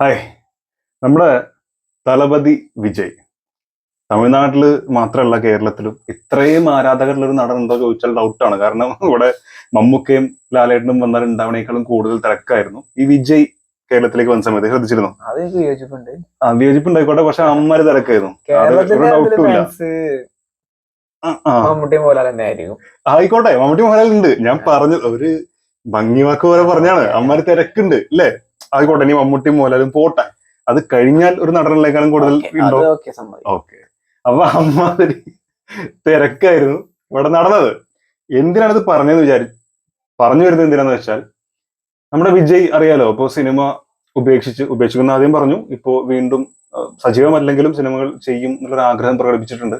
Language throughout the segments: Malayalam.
ഹായ്. നമ്മുടെ തലപതി വിജയ്. തമിഴ്നാട്ടിൽ മാത്രമല്ല കേരളത്തിലും ഇത്രയും ആരാധകരുള്ള ഒരു നടൻ ഉണ്ടോ ചോദിച്ചാൽ ഡൗട്ടാണ് കാരണം ഇവിടെ മമ്മൂക്കയും ലാലേട്ടനും വന്നാൽ ഉണ്ടാവണേക്കാളും കൂടുതൽ തിരക്കായിരുന്നു. ഈ വിജയ് കേരളത്തിലേക്ക് വന്ന സമയത്ത് ശ്രദ്ധിച്ചിരുന്നു? അത് ആ വിയോജിപ്പുണ്ടായിക്കോട്ടെ പക്ഷെ അമ്മമാര് തിരക്കായിരുന്നു. മമ്മൂട്ടി മോഹൻലാൽ തന്നെ ആയിരിക്കും ആയിക്കോട്ടെ. മമ്മൂട്ടി മോഹൻലാലുണ്ട് ഞാൻ പറഞ്ഞു ഒരു ഭംഗി വാക്ക് പോലെ പറഞ്ഞാണ്. അമ്മമാര് തിരക്കുണ്ട് അല്ലേ? ആയിക്കോട്ടെ ഇനി മമ്മൂട്ടി മോലാലും പോട്ടെ. അത് കഴിഞ്ഞാൽ ഒരു നടനിലേക്കാളും കൂടുതൽ ഉണ്ടോ? ഓക്കെ അപ്പൊ അമ്മാതിരി തിരക്കായിരുന്നു. ഇവിടെ നടന്നത്. എന്തിനാണ് ഇത് പറഞ്ഞതെന്ന് വിചാരി പറഞ്ഞു വരുന്നത് എന്തിനാന്ന് വെച്ചാൽ നമ്മുടെ വിജയ് അറിയാലോ ഇപ്പോ സിനിമ ഉപേക്ഷിച്ച് ഉപേക്ഷിക്കുന്ന ആദ്യം പറഞ്ഞു ഇപ്പോ വീണ്ടും സജീവമല്ലെങ്കിലും സിനിമകൾ ചെയ്യും എന്നുള്ളൊരു ആഗ്രഹം പ്രകടിപ്പിച്ചിട്ടുണ്ട്.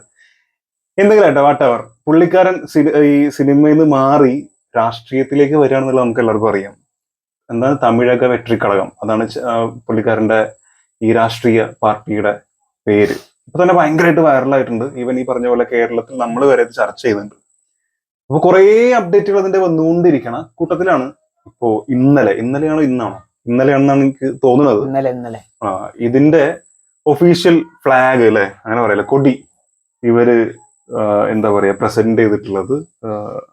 എന്തെങ്കിലും ആട്ടെ വാട്ടവർ പുള്ളിക്കാരൻ ഈ സിനിമയിൽ നിന്ന് മാറി രാഷ്ട്രീയത്തിലേക്ക് വരികയാണെന്നുള്ളത് നമുക്ക് എല്ലാവർക്കും അറിയാം. എന്താണ്? തമിഴക വെട്രിക്കടകം അതാണ് പുള്ളിക്കാരന്റെ ഈ രാഷ്ട്രീയ പാർട്ടിയുടെ പേര്. ഇപ്പൊ തന്നെ ഭയങ്കരമായിട്ട് വൈറലായിട്ടുണ്ട്. ഈവൻ ഈ പറഞ്ഞ പോലെ കേരളത്തിൽ നമ്മൾ വരെ ഇത് ചർച്ച ചെയ്യുന്നുണ്ട് അപ്പൊ കുറേ അപ്ഡേറ്റുകൾ അതിന്റെ വന്നുകൊണ്ടിരിക്കണം കൂട്ടത്തിലാണ് ഇപ്പോ ഇന്നലെ. ഇന്നലെയാണോ ഇന്നാണോ? ഇന്നലെയാണെന്നാണ് എനിക്ക് തോന്നുന്നത്. ഇന്നലെ ഇന്നലെ. ആ ഇതിന്റെ ഒഫീഷ്യൽ ഫ്ലാഗ് അല്ലെ അങ്ങനെ പറയല്ലേ. കൊടി. ഇവർ എന്താ പറയാ പ്രസന്റ് ചെയ്തിട്ടുള്ളത്.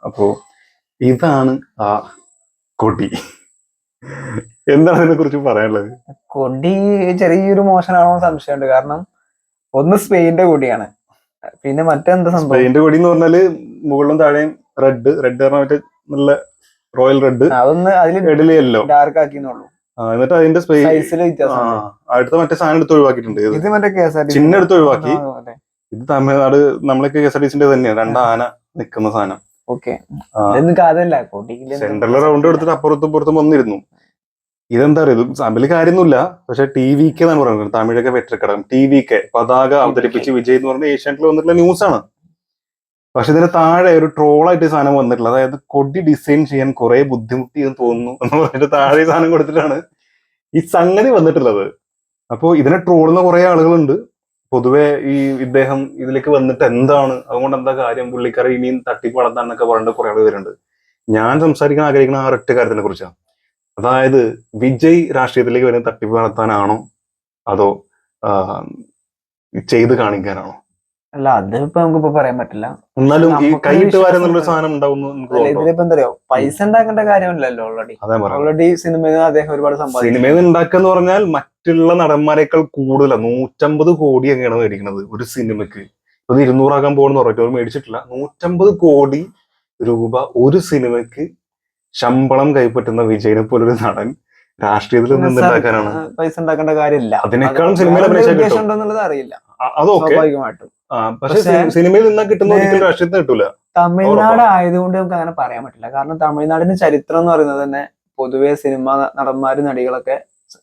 അപ്പോ ഇതാണ് ആ കൊടി. എന്താണ് അതിനെ കുറിച്ച് പറയാനുള്ളത്? കൊടി ചെറിയൊരു മോശമാണോ സംശയമുണ്ട്. കാരണം ഒന്ന് സ്പെയിന്റെ കൊടിയാണ്. പിന്നെ മറ്റെന്താ സംഭവം? സ്പെയിന്റെ കൊടി എന്ന് പറഞ്ഞാൽ മുകളിലും താഴെയും റെഡ്. റെഡ് പറഞ്ഞ മറ്റേ നല്ല റോയൽ റെഡ്. അതൊന്ന് അതിൽ എഡിൽ യെല്ലോ ഡാർക്ക് ആക്കിന്നുള്ളൂ എന്നിട്ട് അതിന്റെ അടുത്ത മറ്റേ സാധനം എടുത്ത് ഒഴിവാക്കിയിട്ടുണ്ട്. ഇത് മറ്റേ ചിഹ്നം എടുത്ത് ഒഴിവാക്കി. ഇത് തമിഴ്നാട് നമ്മളൊക്കെ കെ എസ് ആർ ടി സിന്റെ തന്നെയാണ് രണ്ട് ആന നിൽക്കുന്ന സാധനം. ഓക്കെ. സെന്ററിൽ റൗണ്ട് എടുത്തിട്ട് അപ്പുറത്തും പുറത്തും വന്നിരുന്നു. ഇതെന്താ അറിയാം? ഇത് തമ്മിൽ കാര്യമൊന്നുമില്ല. പക്ഷെ ടി വി കെ എന്നാണ് പറയുന്നത്. തമിഴൊക്കെ വെറ്റക്കടം ടി വി കെ പതാക അവതരിപ്പിച്ച് വിജയ് എന്ന് പറഞ്ഞ ഏഷ്യാനെറ്റിൽ വന്നിട്ടുള്ള ന്യൂസ് ആണ് പക്ഷെ ഇതിന്റെ താഴെ ഒരു ട്രോളായിട്ട് സാധനം വന്നിട്ടുള്ളത് അതായത് കൊടി ഡിസൈൻ ചെയ്യാൻ കുറെ ബുദ്ധിമുട്ടി എന്ന് തോന്നുന്നു എന്ന് പറഞ്ഞിട്ട് താഴെ സാധനം കൊടുത്തിട്ടാണ് ഈ സംഗതി വന്നിട്ടുള്ളത്. അപ്പോ ഇതിനെ ട്രോളുന്ന കുറെ ആളുകളുണ്ട്. പൊതുവെ ഈ ഇദ്ദേഹം ഇതിലേക്ക് വന്നിട്ട് എന്താണ്? അതുകൊണ്ട് എന്താ കാര്യം? പുള്ളിക്കാരെ ഇനിയും തട്ടിപ്പ് വളർത്താനൊക്കെ പറഞ്ഞിട്ട് കുറെ ആൾ വരുന്നുണ്ട്. ഞാൻ സംസാരിക്കാൻ ആഗ്രഹിക്കുന്ന ആ ഒറ്റ കാര്യത്തിനെ കുറിച്ചാണ് അതായത് വിജയ് രാഷ്ട്രീയത്തിലേക്ക് വരുന്ന തട്ടിപ്പ് നടത്താനാണോ അതോ ചെയ്ത് കാണിക്കാനാണോ? അല്ല അതിപ്പോ നമുക്കിപ്പോ പറയാൻ പറ്റില്ല. എന്നാലും ഈ കൈയിട്ട് വാരെന്നുള്ളൊരു സാധനം ഇതിലിപ്പോ എന്താ പറയാ പൈസ ഉണ്ടാക്കേണ്ട കാര്യമില്ലല്ലോ ഓൾറെഡി ഓൾറെഡി സിനിമയിൽ അദ്ദേഹം ഒരുപാട് സമ്പാദിച്ചു. സിനിമയിൽ ഉണ്ടാക്കാന്ന് പറഞ്ഞാൽ മറ്റുള്ള നടന്മാരെക്കാൾ കൂടുതലാണ് നൂറ്റമ്പത് കോടി എങ്ങനെയാണ് മേടിക്കുന്നത് ഒരു സിനിമക്ക് ഇത് ഇരുന്നൂറാകാൻ പോകണമെന്ന് പറഞ്ഞിട്ട് അവർ മേടിച്ചിട്ടില്ല. നൂറ്റമ്പത് കോടി രൂപ ഒരു സിനിമക്ക് ശമ്പളം കൈപ്പറ്റുന്ന വിജയനെ പോലൊരു നടൻ രാഷ്ട്രീയത്തിൽ നിന്ന് ഉണ്ടാക്കാനാണ് പൈസ ഉണ്ടാക്കേണ്ട കാര്യമില്ല. അതിനേക്കാളും സിനിമയിലെ അറിയില്ല. അത് അതൊക്കെ പക്ഷെ സിനിമയിൽ നിന്നാ കിട്ടുന്ന ഒരിക്കലും രാഷ്ട്രീയത്തിൽ കിട്ടൂല. തമിഴ്നാട് ആയതുകൊണ്ട് നമുക്ക് അങ്ങനെ പറയാൻ പറ്റില്ല. കാരണം തമിഴ്നാടിന്റെ ചരിത്രം എന്ന് പറയുന്നത് തന്നെ പൊതുവെ സിനിമ നടന്മാരും നടികളൊക്കെ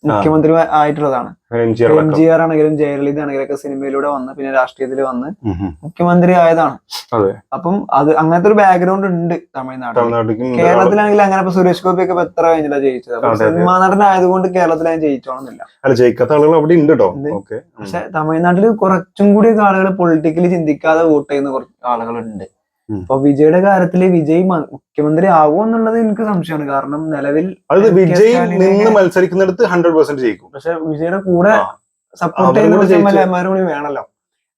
മുഖ്യമന്ത്രി ആയിട്ടുള്ളതാണ്. എം ജി ആർ ആണെങ്കിലും ജയലളിത ആണെങ്കിലും ഒക്കെ സിനിമയിലൂടെ വന്ന് പിന്നെ രാഷ്ട്രീയത്തിൽ വന്ന്. മുഖ്യമന്ത്രി ആയതാണ്. അപ്പം അത് അങ്ങനത്തെ ഒരു ബാക്ക്ഗ്രൗണ്ട് ഉണ്ട് തമിഴ്നാട്ടിൽ കേരളത്തിലാണെങ്കിൽ അങ്ങനെ ഇപ്പൊ സുരേഷ് ഗോപി ഒക്കെ എത്ര കഴിഞ്ഞിട്ടാ ജയിച്ചത്? അപ്പൊ. സിനിമാ നടനായതുകൊണ്ട് കേരളത്തിൽ ഞാൻ ജയിച്ചോണമെന്നില്ല അല്ല ജയിക്കാത്ത ആളുകൾ അവിടെ ഉണ്ട് കേട്ടോ പക്ഷെ തമിഴ്നാട്ടിൽ കുറച്ചും കൂടി ആളുകൾ പൊളിറ്റിക്കലി ചിന്തിക്കാതെ വോട്ട് ചെയ്യുന്ന കുറച്ച് ആളുകളുണ്ട്. അപ്പൊ വിജയുടെ കാര്യത്തിൽ വിജയ് മുഖ്യമന്ത്രി ആകുമോ എന്നുള്ളത് എനിക്ക് സംശയമാണ്. കാരണം നിലവിൽ അത് എം വിജയ് സ്റ്റാലിനെ- നിന്ന് മത്സരിക്കുന്നിടത്ത് ഹൺഡ്രഡ് പെർസെന്റ് ജയിക്കും. പക്ഷെ വിജയുടെ കൂടെ സപ്പോർട്ട് ചെയ്യുന്ന കൂടി വേണമല്ലോ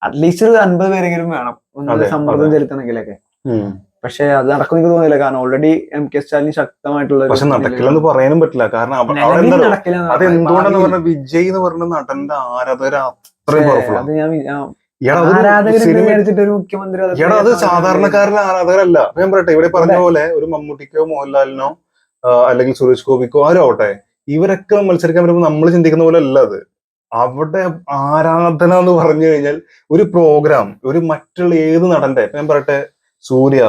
അറ്റ്ലീസ്റ്റ് ഒരു അൻപത് പേരെങ്കിലും വേണം. ഒന്ന് സമ്മർദ്ദം. ചെലുത്തണമെങ്കിലൊക്കെ പക്ഷെ അത് നടക്കും എനിക്ക് തോന്നുന്നില്ല. കാരണം ഓൾറെഡി എം കെ സ്റ്റാലിൻ ശക്തമായിട്ടുള്ള പക്ഷെ നടക്കില്ലെന്ന് പറയാനും പറ്റില്ല. കാരണം അത് എന്തുകൊണ്ടെന്ന്. പറഞ്ഞ വിജയ് എന്ന് പറഞ്ഞ നടന്റെ ആരാധകർ അത്രയും അത് ഞാൻ എടാ അത് സാധാരണക്കാരന് ആരാധകരല്ല. ഞാൻ പറയട്ടെ ഇവിടെ പറഞ്ഞ പോലെ ഒരു മമ്മൂട്ടിക്കോ മോഹൻലാലിനോ അല്ലെങ്കിൽ സുരേഷ് ഗോപിക്കോ ആരോ ആവട്ടെ ഇവരൊക്കെ മത്സരിക്കാൻ വരുമ്പോൾ നമ്മൾ ചിന്തിക്കുന്ന പോലെ അല്ല അത്. അവിടെ ആരാധന എന്ന് പറഞ്ഞു കഴിഞ്ഞാൽ ഒരു പ്രോഗ്രാം ഒരു മറ്റുള്ള ഏത് നടന്റെ ഞാൻ പറയട്ടെ സൂര്യ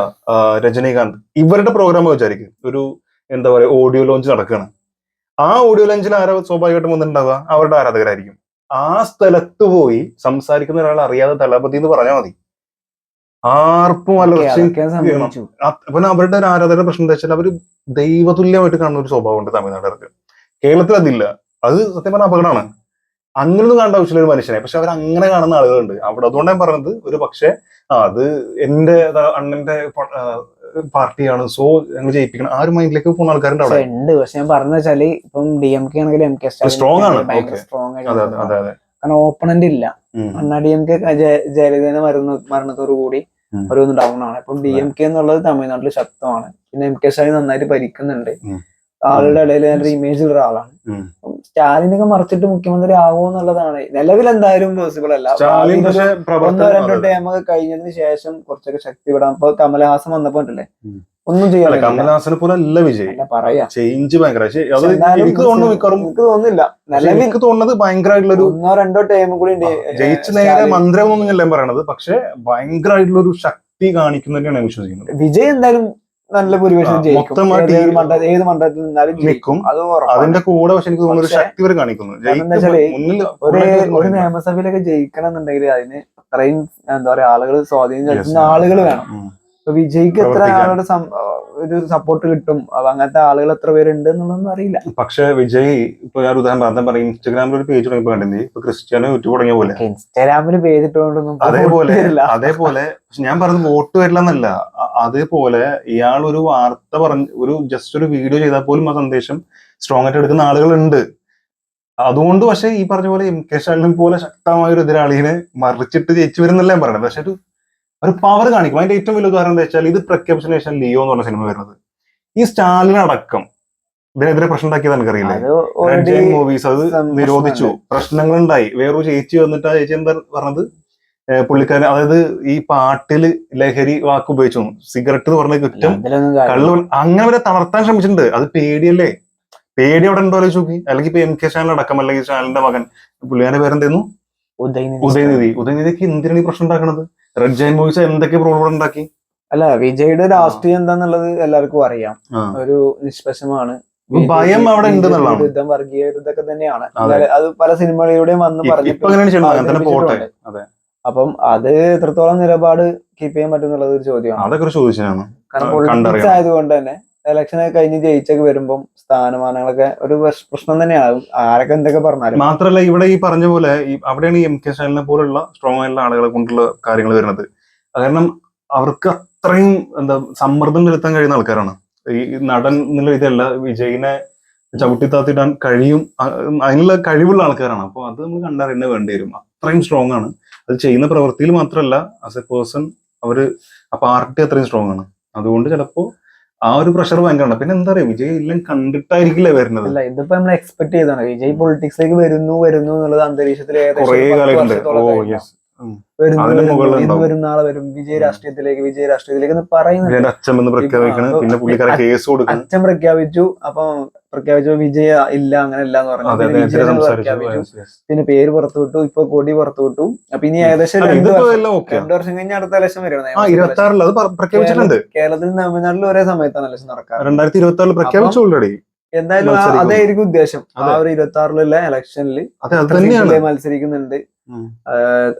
രജനീകാന്ത് ഇവരുടെ പ്രോഗ്രാം വിചാരിക്കും ഒരു എന്താ പറയാ ഓഡിയോ ലോഞ്ച് നടക്കുകയാണ് ആ ഓഡിയോ ലോഞ്ചിൽ ആരോ സ്വാഭാവികമായിട്ടും വന്നിട്ടുണ്ടാവുക അവരുടെ ആരാധകരായിരിക്കും. ആ സ്ഥലത്ത് പോയി സംസാരിക്കുന്ന ഒരാൾ അറിയാതെ തലപതി എന്ന് പറഞ്ഞാൽ മതി. ആർപ്പും അല്ല. പിന്നെ അവരുടെ ഒരു ആരാധകരുടെ പ്രശ്നം എന്താ വെച്ചാൽ അവർ ദൈവതുല്യമായിട്ട് കാണുന്ന ഒരു സ്വഭാവമുണ്ട് തമിഴ്നാട്ടുകാർക്ക്. കേരളത്തിൽ അതില്ല. അത് സത്യം പറഞ്ഞാൽ അപകടമാണ്. അങ്ങനൊന്നും കാണേണ്ട ആവശ്യമില്ല ഒരു മനുഷ്യനെ. പക്ഷെ അവർ അങ്ങനെ കാണുന്ന ആളുകളുണ്ട്. അവിടെ അതുകൊണ്ടാണ് പറഞ്ഞത്. ഒരു പക്ഷേ ആ അത് എന്റെ അണ്ണന്റെ പാർട്ടിയാണ്. സോ ഞങ്ങൾ ജയിപ്പിക്കണം. ആ ഒരു മൈൻഡിലേക്ക് പോകുന്ന ആൾക്കാരുണ്ട് അവിടെ. ഉണ്ട്. പക്ഷെ ഞാൻ പറഞ്ഞ വെച്ചാൽ ഇപ്പം ഡി എം കെ ആണെങ്കിലും എം കെ സ്ട്രോങ് ആണ്. സ്ട്രോങ് ആയിട്ട് കാരണം ഓപ്പണന്റ് ഇല്ല. അണ്ണാ ഡി എം കെ ജയലളിതയുടെ മരുന്ന് മരണത്തോടു കൂടി. ഒരു ഡൗൺ ആണ്. അപ്പം ഡി എം കെ എന്നുള്ളത് തമിഴ്നാട്ടിൽ ശക്തമാണ്. പിന്നെ എം കെ സ്റ്റാലിൻ നന്നായിട്ട് ഭരിക്കുന്നുണ്ട്. ആളുടെ ഇടയിൽ നല്ലൊരു ഇമേജ് ഉള്ള ഒരാളാണ്. സ്റ്റാലിനൊക്കെ മറിച്ചിട്ട് മുഖ്യമന്ത്രി ആകുമോ എന്നുള്ളതാണ്. നിലവിൽ എന്തായാലും പോസിബിൾ അല്ല. ഒന്നോ രണ്ടോ അതെ, അതെ. ടൈം ഒക്കെ കഴിഞ്ഞതിന് ശേഷം കുറച്ചൊക്കെ ശക്തി വിടാം. ഇപ്പൊ കമലഹാസൻ വന്നപ്പോ ഉണ്ടല്ലേ ഒന്നും ചെയ്യാൻ. കമലഹാസനെ പോലെ അല്ല വിജയ്. പറയാ. ചേഞ്ച് ഭയങ്കര. എനിക്ക് തോന്നുന്നു മിക്കവാറും എനിക്ക് തോന്നുന്നില്ല. നിലവിൽ എനിക്ക് തോന്നുന്നത് ഭയങ്കരമായിട്ടുള്ളൊരു ഒന്നോ രണ്ടോ ടൈം കൂടി ഉണ്ട്. ജയിച്ച് നേരെ മന്ത്രമൊന്നും ഞാൻ പറയണത്. പക്ഷെ ഭയങ്കരമായിട്ടുള്ള ഒരു ശക്തി കാണിക്കുന്നതിനാണ് ഞാൻ വിശ്വസിക്കുന്നത്. വിജയ് എന്തായാലും നല്ല ഭൂരിപക്ഷം ജയിക്കും. ഏത് മണ്ഡലത്തിൽ നിന്നാലും നിൽക്കും. അത് അതിന്റെ കൂടെ പക്ഷെ എനിക്ക് തോന്നുന്നു ഒരു ശക്തി വരെ കാണിക്കുന്നു. ഒരു നിയമസഭയിലൊക്കെ ജയിക്കണം എന്നുണ്ടെങ്കിൽ അതിന് അത്രയും എന്താ പറയാ ആളുകൾ സ്വാധീനം ചെലുത്തുന്ന ആളുകൾ വേണം. വിജയ്ക്ക് എത്ര ആളുടെ ഒരു സപ്പോർട്ട് കിട്ടും? അങ്ങനത്തെ ആളുകൾ എത്ര പേരുണ്ട് എന്നുള്ളതൊന്നും അറിയില്ല. പക്ഷെ വിജയ് ഇപ്പൊ ഞാൻ ഉദാഹരണം പറയാം ഇൻസ്റ്റാഗ്രാമിൽ ഒരു പേജ് തുടങ്ങിയപ്പോ ഇപ്പൊ ക്രിസ്ത്യാനോ യൂട്യൂബ് തുടങ്ങിയ പോലെ. ഇൻസ്റ്റാഗ്രാമിൽ പേജ് ഇട്ടുകൊണ്ടൊന്നും അതേപോലെ. അതേപോലെ പക്ഷെ ഞാൻ പറഞ്ഞത് വോട്ട് വരില്ല എന്നല്ല അതേപോലെ ഇയാൾ ഒരു വാർത്ത പറഞ്ഞ് ഒരു ജസ്റ്റ് ഒരു വീഡിയോ ചെയ്താൽ പോലും ആ സന്ദേശം സ്ട്രോങ് ആയിട്ട് എടുക്കുന്ന ആളുകളുണ്ട്. അതുകൊണ്ട് പക്ഷെ ഈ പറഞ്ഞ പോലെ എം കെ സ്റ്റാലിനെ പോലെ ശക്തമായ ഒരു എതിരാളിനെ മറിച്ചിട്ട് ജയിച്ചു വരുന്നല്ല ഞാൻ പറയണത്. പക്ഷെ ഒരു ഒരു പവർ കാണിക്കും. അതിന്റെ ഏറ്റവും വലിയ ഉദാഹരണം എന്താ വെച്ചാൽ ഇത് പ്രഖ്യാപിച്ചതിന് ശേഷം ലിയോ എന്ന് പറഞ്ഞ സിനിമ വരുന്നത്. ഈ സ്റ്റാലിൻ അടക്കം ഇതിനെതിരെ പ്രശ്നം ഉണ്ടാക്കിയത് എനിക്കറിയില്ലേ? മൂവീസ് അത് നിരോധിച്ചു. പ്രശ്നങ്ങൾ ഉണ്ടായി വേറൊരു ചേച്ചി വന്നിട്ട് ആ ചേച്ചി എന്താ പറഞ്ഞത്? പുള്ളിക്കാരൻ അതായത് ഈ പാട്ടിൽ ലഹരി വാക്ക് ഉപയോഗിച്ചു. സിഗരറ്റ് എന്ന് പറഞ്ഞ കുറ്റം കള്ളു അങ്ങനെ വരെ തളർത്താൻ ശ്രമിച്ചിട്ടുണ്ട്. അത് പേടിയല്ലേ? പേടി അവിടെ ഉണ്ടോ ചോക്കി നോക്കി. അല്ലെങ്കിൽ ഇപ്പൊ എം കെ ചാനൽ അടക്കം അല്ലെങ്കിൽ ചാനലിന്റെ മകൻ. പുള്ളിക്കാരന്റെ പേരെന്തായിരുന്നു? ഉദയനിധി. ഉദയനിധി. ഉദയനിധിക്ക് എന്തിനാണ് ഈ പ്രശ്നം ഉണ്ടാക്കുന്നത് റെഡ് ജൈൻ ബോയ്സ് എന്തൊക്കെ പ്രോബ്ലം ഉണ്ടാക്കി? അല്ല വിജയുടെ രാഷ്ട്രീയം എന്താന്നുള്ളത് എല്ലാവർക്കും അറിയാം. ഒരു നിഷ്പക്ഷമാണ്. ഭയം അവിടെ ഉണ്ട് എന്നുള്ളതാണ്. വർഗീയ യുദ്ധമൊക്കെ തന്നെയാണ്. അതെ. പല സിനിമകളിലൂടെയും വന്ന് പറഞ്ഞിട്ടുണ്ട് അപ്പം അത് എത്രത്തോളം നിലപാട് കീപ്പ് ചെയ്യാൻ പറ്റുന്നുള്ളത് ഒരു ചോദ്യമാണ്. അതൊക്കെ ഒരു കാരണം പൊളിറ്റിക്സ് ആയതുകൊണ്ട് തന്നെ ഇലക്ഷൻ ഒക്കെ കഴിഞ്ഞ് ജയിച്ചൊക്കെ വരുമ്പം സ്ഥാനമാനങ്ങളൊക്കെ ഒരു പ്രശ്- പ്രശ്നം തന്നെയാണ്. ആരൊക്കെ എന്തൊക്കെ പറഞ്ഞാലും. മാത്രമല്ല ഇവിടെ ഈ പറഞ്ഞ പോലെ ഈ അവിടെയാണ് ഈ എം കെ സ്റ്റാലിനെ പോലുള്ള സ്ട്രോങ് ആയിട്ടുള്ള ആളുകളെ കൊണ്ടുള്ള കാര്യങ്ങൾ വരുന്നത്. കാരണം അവർക്ക് അത്രയും എന്താ സമ്മർദ്ദം ചെലുത്താൻ കഴിയുന്ന ആൾക്കാരാണ്. ഈ നടൻ എന്നുള്ള ഇതല്ല വിജയിനെ ചവിട്ടിത്താത്തിടാൻ കഴിയും അതിനുള്ള കഴിവുള്ള ആൾക്കാരാണ്. അപ്പോൾ അത് നമ്മൾ കണ്ടറിയുന്നത് വേണ്ടി വരും. അത്രയും സ്ട്രോങ് ആണ്. അത് ചെയ്യുന്ന പ്രവൃത്തിയിൽ മാത്രമല്ല ആസ് എ പേഴ്സൺ അവർ ആ പാർട്ടി അത്രയും സ്ട്രോങ് ആണ്. അതുകൊണ്ട് ചിലപ്പോ ആ ഒരു പ്രഷർ ഭയങ്കരമാണ്. പിന്നെ എന്താ പറയാ വിജയ് എല്ലാം കണ്ടിട്ടായിരിക്കില്ലേ വരുന്നത്? അല്ല ഇതിപ്പോ നമ്മൾ എക്സ്പെക്ട് ചെയ്താണ് വിജയ് പൊളിറ്റിക്സിലേക്ക് വരുന്നു വരുന്നു എന്നുള്ളത് അന്തരീക്ഷത്തിൽ ഏകദേശം കാലം വരും നാളെ വരും. വിജയ. രാഷ്ട്രീയത്തിലേക്ക് വിജയ രാഷ്ട്രീയത്തിലേക്ക് എന്ന് പറയുന്നത് അച്ഛൻ പ്രഖ്യാപിച്ചു. അപ്പം പ്രഖ്യാപിച്ചു വിജയ ഇല്ല അങ്ങനെ ഇല്ല എന്ന് പറഞ്ഞു. പിന്നെ പേര് പുറത്തു വിട്ടു. ഇപ്പൊ കൊടി പുറത്തു വിട്ടു. അപ്പൊ ഇനി ഏകദേശം രണ്ട് വർഷം കഴിഞ്ഞ് അടുത്ത ഇലക്ഷൻ വരും ആ ഇരുപത്തി ആറിൽ അത് പ്രഖ്യാപിച്ചിട്ടുണ്ട്. കേരളത്തിൽ തമിഴ്നാട്ടിൽ ഒരേ സമയത്താണ് ഇലക്ഷൻ നടക്കാറ്. രണ്ടായിരത്തി ഇരുപത്തി ആറിൽ പ്രഖ്യാപിച്ചു ഓൾറെഡി എന്തായാലും. അതായിരിക്കും ഉദ്ദേശം. ആ ഒരു ഇരുപത്തി ആറിലുള്ള ഇലക്ഷനിൽ മത്സരിക്കുന്നുണ്ട്.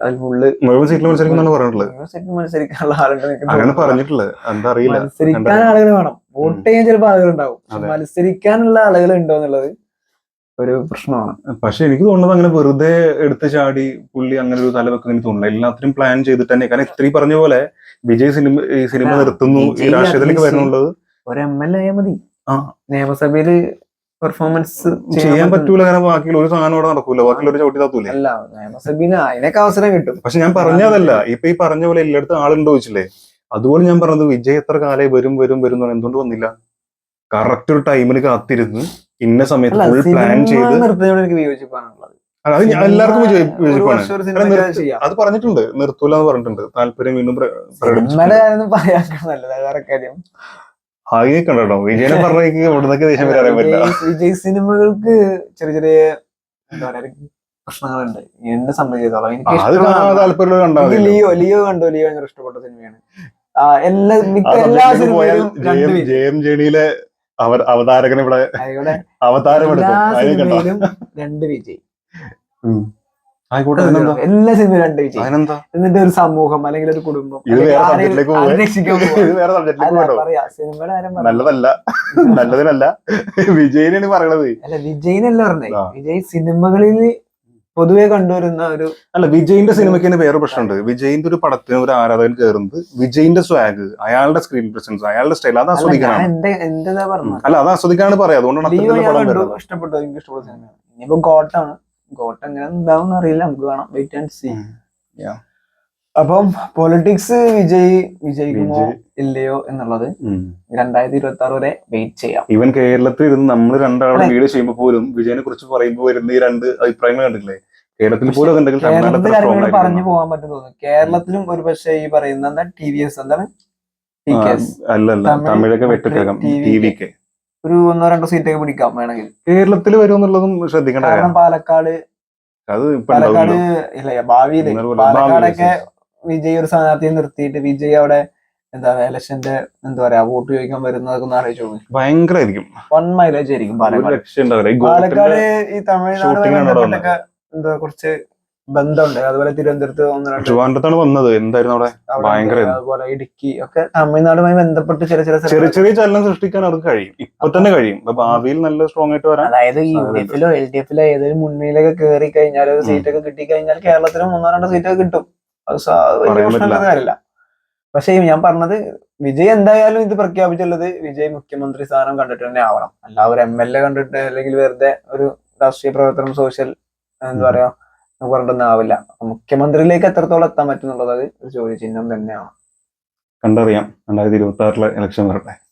അതിൽ ഫുള്ള് മുഴുവൻ സീറ്റിൽ മത്സരിക്കുന്നതാണ് പറഞ്ഞിട്ടുള്ളത്. മത്സരിക്കാനുള്ള ആളുണ്ട് അങ്ങനെ പറഞ്ഞിട്ടുള്ളത് എന്താ അറിയില്ല. മത്സരിക്കാൻ ആളുകൾ വേണം. വോട്ട് ചെയ്യാൻ ചിലപ്പോൾ ആളുകൾ ഉണ്ടാവും. മത്സരിക്കാനുള്ള ആളുകൾ ഉണ്ടോ എന്നുള്ളത് ഒരു പ്രശ്നമാണ്. പക്ഷെ എനിക്ക് തോന്നുന്നത് അങ്ങനെ വെറുതെ എടുത്ത് ചാടി പുള്ളി അങ്ങനെ ഒരു തല വെക്കുന്ന എനിക്ക് തോന്നുന്നില്ല. എല്ലാത്തിനും പ്ലാൻ ചെയ്തിട്ട് തന്നെ. കാരണം ഇത്രയും പറഞ്ഞ പോലെ വിജയ് സിനിമ ഈ സിനിമ നിർത്തുന്നു. ഈ രാഷ്ട്രീയത്തിലേക്ക് വരുന്നുള്ളത്. ഒരു എം എൽ എ മതി. ആ. നിയമസഭയിൽ പെർഫോമൻസ് ചെയ്യാൻ പറ്റൂല കാരണം ബാക്കിയുള്ള ഒരു സാധനം അവിടെ നടക്കൂല ബാക്കിയുള്ള ഒരു ചവിട്ടി താത്തൂലേ? അല്ല അതിനൊക്കെ അവസരം കിട്ടും. പക്ഷെ ഞാൻ പറഞ്ഞതല്ല ഇപ്പൊ ഈ പറഞ്ഞ പോലെ എല്ലായിടത്തും ആളുണ്ടോ ചോദിച്ചില്ലേ? അതുപോലെ ഞാൻ പറഞ്ഞത് വിജയ് എത്ര കാലേ വരും വരും വരും എന്ന് എന്തുകൊണ്ട് വന്നില്ല? കറക്റ്റ് ഒരു ടൈമിന് കാത്തിരുന്ന് ഇന്ന സമയത്ത് ഫുൾ പ്ലാൻ ചെയ്ത് അത് എല്ലാവർക്കും അത് പറഞ്ഞിട്ടുണ്ട് നിർത്തൂല എന്ന് പറഞ്ഞിട്ടുണ്ട്. താല്പര്യം വീണ്ടും ആകെ കണ്ടോ വിജയനെ പറഞ്ഞേക്ക് ഇവിടുന്നൊക്കെ ദേഷ്യം വരെ പറ്റില്ല. വിജയ് സിനിമകൾക്ക് ചെറിയ ചെറിയ എന്താ പറയാ പ്രശ്നങ്ങളുണ്ട്. എന്നെ സംബന്ധിച്ചിടത്തോളം എനിക്ക് ലിയോ ലിയോ കണ്ടു. ലിയോ ഭയങ്കര ഇഷ്ടപ്പെട്ട സിനിമയാണ്. എല്ലാ മിക്ക എല്ലാ സിനിമയിലും ജയം ജേണിയിലെ അവതാരകൻ ഇവിടെ അവതാരം രണ്ട് വിജയ്. എല്ലാ സിനിമയും രണ്ട് എന്നിട്ട് ഒരു സമൂഹം അല്ലെങ്കിൽ ഒരു കുടുംബം നല്ലതല്ല. നല്ലതിനല്ല. വിജയനാണ് പറയണത്. അല്ല വിജയിനല്ല പറഞ്ഞേ. വിജയ് സിനിമകളിൽ പൊതുവെ കണ്ടുവരുന്ന ഒരു അല്ല വിജയിന്റെ സിനിമയ്ക്ക് തന്നെ വേറെ പ്രശ്നമുണ്ട്. വിജയിന്റെ ഒരു പടത്തിന് ഒരു ആരാധകൻ കയറുന്നത് വിജയിന്റെ സ്വാഗ് അയാളുടെ സ്ക്രീൻ പ്രസൻസ് അയാളുടെ സ്റ്റൈൽ അത് ആസ്വദിക്കണം. ആസ്വദിക്കാനാണ് പറഞ്ഞത്. അല്ല അത് ആസ്വദിക്കാനാണ് പറയാം. അതുകൊണ്ടാണ് ഇഷ്ടപ്പെട്ടു എനിക്ക് ഇഷ്ടപ്പെട്ട സിനിമയാണ്. ഇനിയിപ്പോ ഗോട്ടാണ് ഗോട്ട് എങ്ങനെ ഉണ്ടാവും അറിയില്ല. നമുക്ക് കാണാം. Wait and see. അപ്പം പൊളിറ്റിക്സ് വിജയി വിജയിക്കുമോ ഇല്ലയോ എന്നുള്ളത്. രണ്ടായിരത്തി ഇരുപത്തി ആറ് വരെ വെയിറ്റ് ചെയ്യാം. ഈവൻ കേരളത്തിൽ ഇരുന്ന് നമ്മൾ രണ്ടാളും വീട് വീഡിയോ ചെയ്യുമ്പോൾ പോലും വിജയനെ കുറിച്ച് പറയുമ്പോൾ വരുന്ന ഈ രണ്ട് അഭിപ്രായങ്ങൾ കണ്ടില്ലേ കേരളത്തിൽ പോലും പറഞ്ഞു പോകാൻ പറ്റും തോന്നുന്നു. കേരളത്തിലും ഒരു പക്ഷേ ഈ പറയുന്ന എന്താ? ടി വി എസ് എന്താണ്? അല്ലല്ല. കെ തമിഴൊക്കെ വെട്ടിക്കിടക്കാം ടി വി വിക്ക് ഒരു ഒന്നോ രണ്ടോ സീറ്റൊക്കെ പിടിക്കാം വേണമെങ്കിൽ. കേരളത്തിൽ വരുമെന്നുള്ളതും ശ്രദ്ധിക്കണം കാരണം പാലക്കാട് അത് പാലക്കാട്. ഇല്ല ഭാവിയിൽ പാലക്കാടൊക്കെ വിജയ് ഒരു സ്ഥാനാർത്ഥിയെ നിർത്തിയിട്ട് വിജയ് അവിടെ എന്താ ഇലക്ഷന്റെ എന്താ പറയാ വോട്ട് ചോദിക്കാൻ വരുന്നതൊക്കെ ഒന്ന് ആലോചിച്ചു ഭയങ്കരമായിരിക്കും വൺ മൈലേജ് ആയിരിക്കും പാലക്കാട്. പാലക്കാട് ഈ തമിഴ്നാട് എന്താ കുറച്ച് ബന്ധമുണ്ട്. അതുപോലെ തിരുവനന്തപുരത്ത് ഒന്ന് രണ്ട് ട്രിവാൻഡ്രത്താണ് വന്നത്. എന്തായിരുന്നു അവിടെ? ഭയങ്കര അതുപോലെ ഇടുക്കി ഒക്കെ തമിഴ്നാടുമായി ബന്ധപ്പെട്ട് ചെറിയ ചില ചെറിയ ചെറിയ ചലനം സൃഷ്ടിക്കാൻ അവർക്ക് കഴിയും. ഇപ്പൊ തന്നെ കഴിയും. ഭാവിയിൽ നല്ല സ്ട്രോങ് ആയിട്ട് വരാം അതായത് യു ഡി. എഫിലോ എൽ ഡി എഫിലോ ഏതൊരു മുന്നണിയിലൊക്കെ കയറി കഴിഞ്ഞാൽ ഒരു സീറ്റൊക്കെ കിട്ടി കഴിഞ്ഞാൽ കേരളത്തിന് മൂന്നോ രണ്ടോ സീറ്റൊക്കെ കിട്ടും. അത് സാ- വലിയ പ്രശ്നമുള്ള കാര്യമില്ല. പക്ഷേ ഞാൻ പറഞ്ഞത് വിജയ് എന്തായാലും ഇത് പ്രഖ്യാപിച്ചുള്ളത് വിജയ് മുഖ്യമന്ത്രി സ്ഥാനം കണ്ടിട്ട് തന്നെ ആവണം. അല്ല ഒരു എം എൽ എ കണ്ടിട്ട് അല്ലെങ്കിൽ വെറുതെ ഒരു രാഷ്ട്രീയ പ്രവർത്തനം സോഷ്യൽ എന്താ. പറയാ പറഞ്ഞിട്ടൊന്നും ആവില്ല. മുഖ്യമന്ത്രിയിലേക്ക് എത്രത്തോളം എത്താൻ പറ്റുന്നുള്ളത് ഒരു ചോദ്യചിഹ്നം തന്നെയാണ്. കണ്ടറിയാം. രണ്ടായിരത്തി ഇരുപത്തി ആറിലെ ഇലക്ഷൻ വരട്ടെ.